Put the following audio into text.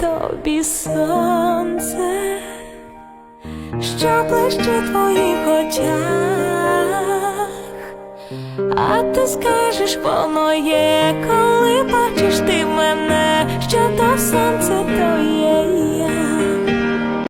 Тобі сонце, що ближче твоїх очах, а ти скажеш воно є, коли бачиш ти.